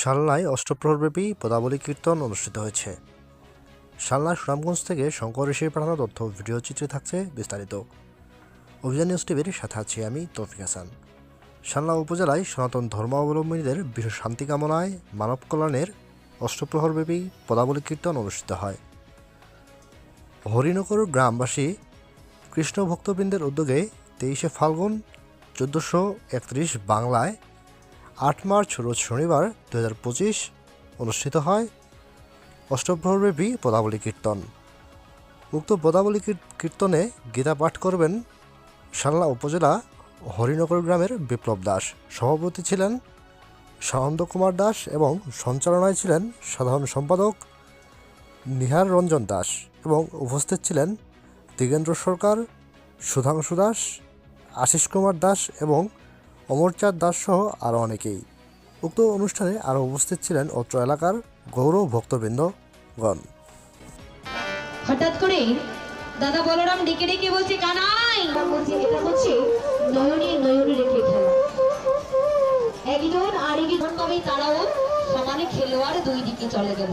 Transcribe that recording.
শালনায় অষ্টপ্রহরব্যাপী পদাবলী কীর্তন অনুষ্ঠিত হয়েছে। শালনা সুনামগঞ্জ থেকে শঙ্কর ঋষির পাঠানো তথ্য ভিডিও চিত্রে থাকছে বিস্তারিত। অভিযান নিউজ টিভির সাথে আছি আমি তৌফিক হাসান। শালনা উপজেলায় সনাতন ধর্মাবলম্বীদের বিশ্ব শান্তি কামনায় মানব কল্যাণের অষ্টপ্রহরব্যাপী পদাবলী কীর্তন অনুষ্ঠিত হয়। হরিনগর গ্রামবাসী কৃষ্ণ ভক্তবৃন্দের উদ্যোগে তেইশে ফাল্গুন চোদ্দোশো একত্রিশ বাংলায় আট মার্চ রোজ শনিবার দু হাজার পঁচিশ অনুষ্ঠিত হয় অষ্টপ্রহরব্যাপী পদাবলী কীর্তন। উক্ত পদাবলী কীর্তনে গীতা পাঠ করবেন শালনা উপজেলা হরিনগর গ্রামের বিপ্লব দাস। সভাপতি ছিলেন সানন্দ কুমার দাস এবং সঞ্চালনায় ছিলেন সাধারণ সম্পাদক নিহার রঞ্জন দাস এবং উপস্থিত ছিলেন দিগেন্দ্র সরকার, সুধাংশু দাস, আশিস কুমার দাস এবং অমরচাঁদ দাস সহ আরও অনেকেই। উক্ত অনুষ্ঠানে আরও উপস্থিত ছিলেন অত্র এলাকার গৌর ভক্তবৃন্দগণ। হঠাৎ করে দাদা বলরাম ডেকে ডেকে বলছে, কানাই! বলছে, এটা হচ্ছে নয়নে নয়নে রেখে খেলা। একজন আর একজন তবে তারাও সমানে খেলোয়াড় দুই দিকে চলে গেল।